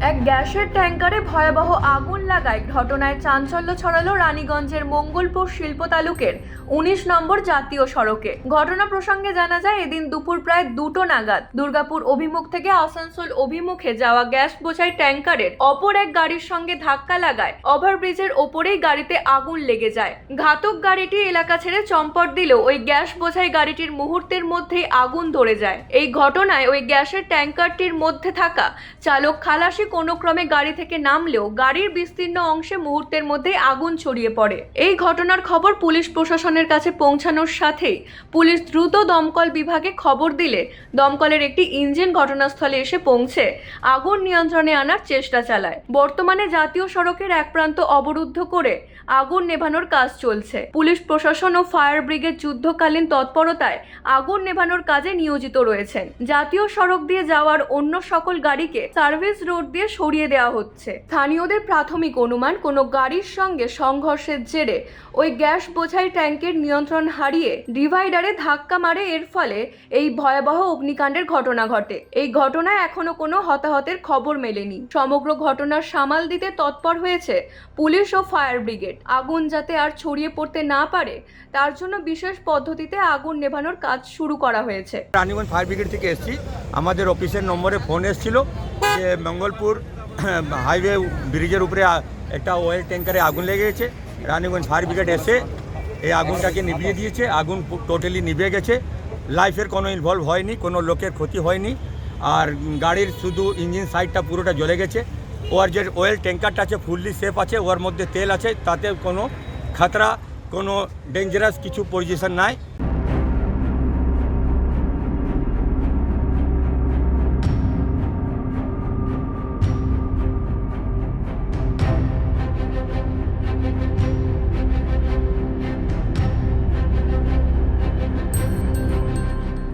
গ্যাসের ট্যাঙ্কারে ভয়াবহ আগুন লাগায়। ঘটনায় চাঞ্চল্য ছড়ালো রানীগঞ্জের মঙ্গলপুর শিল্প তালুকের উনিশ নম্বর জাতীয় সড়কে। ঘটনা প্রসঙ্গে জানা যায়, এদিন দুপুর প্রায় দুটো নাগাদ দুর্গাপুর অভিমুখ থেকে আসানসোল অভিমুখে যাওয়া গ্যাস বোঝাই ট্যাঙ্কারের অপর এক গাড়ির সঙ্গে ধাক্কা লাগায়। ওভারব্রিজের ওপরেই গাড়িতে আগুন লেগে যায়। ঘাতক গাড়িটি এলাকা ছেড়ে চম্পট দিলেও ওই গ্যাস বোঝাই গাড়িটির মুহূর্তের মধ্যেই আগুন ধরে যায়। এই ঘটনায় ওই গ্যাসের ট্যাঙ্কারটির মধ্যে থাকা চালক খালাসি কোনো ক্রমে গাড়ি থেকে নামলেও গাড়ির বিস্তীর্ণ অংশে মুহূর্তের মধ্যে আগুন ছড়িয়ে পড়ে। এই ঘটনার খবর পুলিশ প্রশাসনের কাছে পৌঁছানোর সাথেই পুলিশ দ্রুত দমকল বিভাগে খবর দিলে দমকলের একটি ইঞ্জিন ঘটনাস্থলে এসে পৌঁছে আগুন নিয়ন্ত্রণে আনার চেষ্টা চালায়। বর্তমানে জাতীয় সড়কের এক প্রান্ত অবরুদ্ধ করে আগুন নেভানোর কাজ চলছে। পুলিশ প্রশাসন ও ফায়ার ব্রিগেড যুদ্ধকালীন তৎপরতায় আগুন নেভানোর কাজে নিয়োজিত রয়েছেন। জাতীয় সড়ক দিয়ে যাওয়ার অন্য সকল গাড়িকে সার্ভিস রোড দিয়ে সরিয়ে দেওয়া হচ্ছে। স্থানীয়দের প্রাথমিক অনুমান, কোনো গাড়ির সঙ্গে সংঘর্ষের জেরে ওই গ্যাস বোঝাই ট্যাঙ্কের নিয়ন্ত্রণ হারিয়ে ডিভাইডারে ধাক্কা মারে, এর ফলে এই ভয়াবহ অগ্নিকাণ্ডের ঘটনা ঘটে। এই ঘটনায় এখনও কোনো হতাহতের খবর মেলেনি। সমগ্র ঘটনার সামাল দিতে তৎপর হয়েছে পুলিশ ও ফায়ার ব্রিগেড। আগুন যাতে আর ছড়িয়ে পড়তে না পারে, তার জন্য বিশেষ পদ্ধতিতে আগুন নেভানোর কাজ শুরু করা হয়েছে। রানীগঞ্জ ফায়ার ব্রিগেড থেকে এসেছি। আমাদের অফিসের নম্বরে ফোন এসেছিল। মঙ্গলপুর হাইওয়ে ব্রিজের উপরে একটা অয়েল ট্যাঙ্কারে আগুন লেগে গেছে। রানীগঞ্জ ফায়ার ব্রিগেড এসে এই আগুনটাকে নিভিয়ে দিয়েছে। আগুন টোটালি নিভে গেছে। লাইফের কোনো ইনভলভ হয়নি, কোনো লোকের ক্ষতি হয়নি। আর গাড়ির শুধু ইঞ্জিন সাইডটা পুরোটা জ্বলে গেছে। ওর যে অয়েল ট্যাঙ্কারটা আছে ফুললি সেফ আছে, ওর মধ্যে তেল আছে, তাতে কোনো খাতরা, কোনো ডেঞ্জারাস কিছু পজিশন নাই।